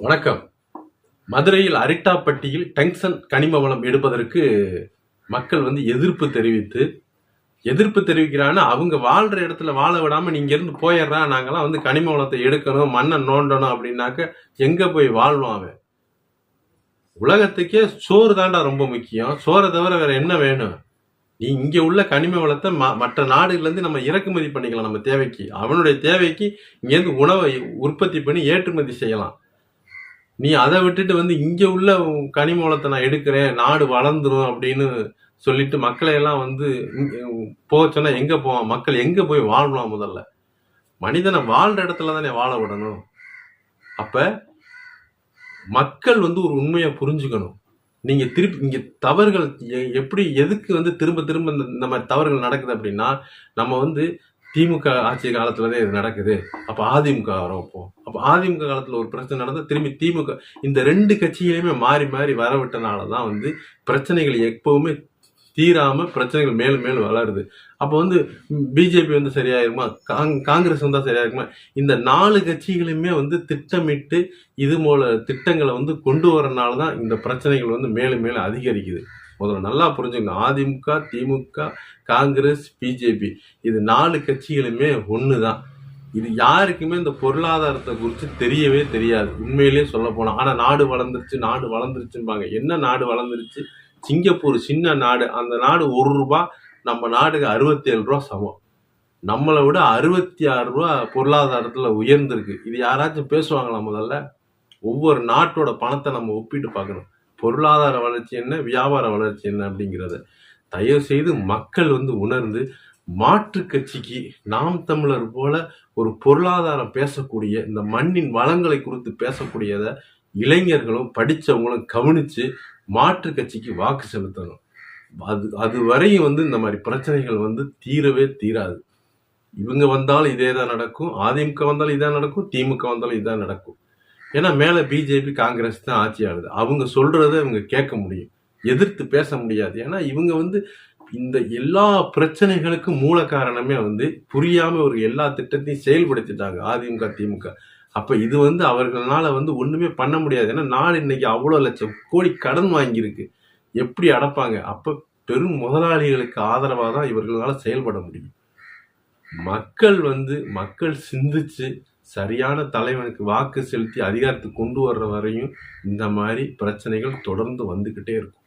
வணக்கம். மதுரையில் அரிட்டாப்பட்டியில் டங்ஷன் கனிம வளம் எடுப்பதற்கு மக்கள் வந்து எதிர்ப்பு தெரிவித்து எதிர்ப்பு தெரிவிக்கிறான்னு அவங்க வாழ்ற இடத்துல வாழ விடாம நீங்க இருந்து போயிடுறா நாங்கெல்லாம் வந்து கனிம வளத்தை எடுக்கணும் மண்ணை நோண்டணும் அப்படின்னாக்க எங்க போய் வாழ்வோம் அவன்? உலகத்துக்கே சோறு தாண்டா ரொம்ப முக்கியம். சோறை தவிர வேற என்ன வேணும்? நீ இங்க உள்ள கனிம வளத்தை ம- மற்ற நாடுகள்லேருந்து நம்ம இறக்குமதி பண்ணிக்கலாம் நம்ம தேவைக்கு. அவனுடைய தேவைக்கு இங்கேருந்து உணவை உற்பத்தி பண்ணி ஏற்றுமதி செய்யலாம். நீ அதை விட்டுட்டு வந்து இங்க உள்ள கனிமூலத்தை நான் எடுக்கிறேன் நாடு வளர்ந்துரும் அப்படின்னு சொல்லிட்டு மக்களை எல்லாம் வந்து போக சொன்னா எங்க போவான்? மக்கள் எங்க போய் வாழலாம் முதல்ல? மனிதனை வாழ்ற இடத்துல தானே வாழ விடணும். அப்ப மக்கள் வந்து ஒரு உண்மையை புரிஞ்சுக்கணும். நீங்க திருப்பி இங்க தவறுகள் எ- எப்படி எதுக்கு வந்து திரும்ப திரும்ப இந்த இந்த மாதிரி தவறுகள் நடக்குது அப்படின்னா நம்ம வந்து திமுக ஆட்சி காலத்துலதான் இது நடக்குது. அப்ப அதிமுக வரும் அப்போ. அப்போ அதிமுக காலத்தில் ஒரு பிரச்சனை நடந்தால் திரும்பி திமுக இந்த ரெண்டு கட்சிகளையுமே மாறி மாறி வரவிட்டனாலதான் வந்து பிரச்சனைகள் எப்பவுமே தீராமல் பிரச்சனைகள் மேலும் மேலும் வளருது. அப்போ வந்து பிஜேபி வந்து சரியாயிருமா? காங் காங்கிரஸ் வந்தா இருக்குமா இந்த நாலு கட்சிகளுமே வந்து திட்டமிட்டு இது போல திட்டங்களை வந்து கொண்டு வரனால தான் இந்த பிரச்சனைகள் வந்து மேலும் மேலும் அதிகரிக்குது. முதல்ல நல்லா புரிஞ்சுக்கணும் அதிமுக திமுக காங்கிரஸ் பிஜேபி இது நாலு கட்சிகளுமே ஒன்று தான் இது யாருக்குமே இந்த பொருளாதாரத்தை குறித்து தெரியவே தெரியாது. உண்மையிலேயே சொல்ல போனால் ஆனால் நாடு வளர்ந்துருச்சு நாடு வளர்ந்துருச்சும்பாங்க. என்ன நாடு வளர்ந்துருச்சு? சிங்கப்பூர் சின்ன நாடு. அந்த நாடு ஒரு ரூபா நம்ம நாடுக்கு அறுபத்தி ஏழு ரூபா சமம். நம்மளை விட அறுபத்தி ஆறு ரூபா பொருளாதாரத்தில் உயர்ந்திருக்கு. இது யாராச்சும் பேசுவாங்களா முதல்ல? ஒவ்வொரு நாட்டோட பணத்தை நம்ம ஒப்பிட்டு பார்க்கணும். பொருளாதார வளர்ச்சி என்ன வியாபார வளர்ச்சி என்ன அப்படிங்கிறத தயவு செய்து மக்கள் வந்து உணர்ந்து மாற்று கட்சிக்கு நாம் தமிழர் போல ஒரு பொருளாதாரம் பேசக்கூடிய இந்த மண்ணின் வளங்களை குறித்து பேசக்கூடியத இளைஞர்களும் படித்தவங்களும் கவனித்து மாற்று கட்சிக்கு வாக்கு செலுத்தணும். அது அது வரையும் வந்து இந்த மாதிரி பிரச்சனைகள் வந்து தீரவே தீராது. இவங்க வந்தாலும் இதே தான் நடக்கும். அதிமுக வந்தாலும் இதான் நடக்கும். திமுக வந்தாலும் இதான் நடக்கும். ஏன்னா மேலே பிஜேபி காங்கிரஸ் தான் ஆட்சி ஆகுது. அவங்க சொல்றதை இவங்க கேட்க முடியும். எதிர்த்து பேச முடியாது. ஏன்னா இவங்க வந்து இந்த எல்லா பிரச்சனைகளுக்கும் மூல காரணமே வந்து புரியாம ஒரு எல்லா திட்டத்தையும் செயல்படுத்திட்டாங்க அதிமுக திமுக. அப்ப இது வந்து அவர்களால வந்து ஒண்ணுமே பண்ண முடியாது. ஏன்னா நாடு இன்னைக்கு அவ்வளவு லட்சம் கோடி கடன் வாங்கியிருக்கு. எப்படி அடப்பாங்க? அப்ப பெரும் முதலாளிகளுக்கு ஆதரவாக தான் இவர்களால் செயல்பட முடியும். மக்கள் வந்து மக்கள் சிந்திச்சு சரியான தலைவனுக்கு வாக்கு செலுத்தி அதிகாரத்துக்கு கொண்டு வர்ற வரையும் இந்த மாதிரி பிரச்சனைகள் தொடர்ந்து வந்துக்கிட்டே இருக்கும்.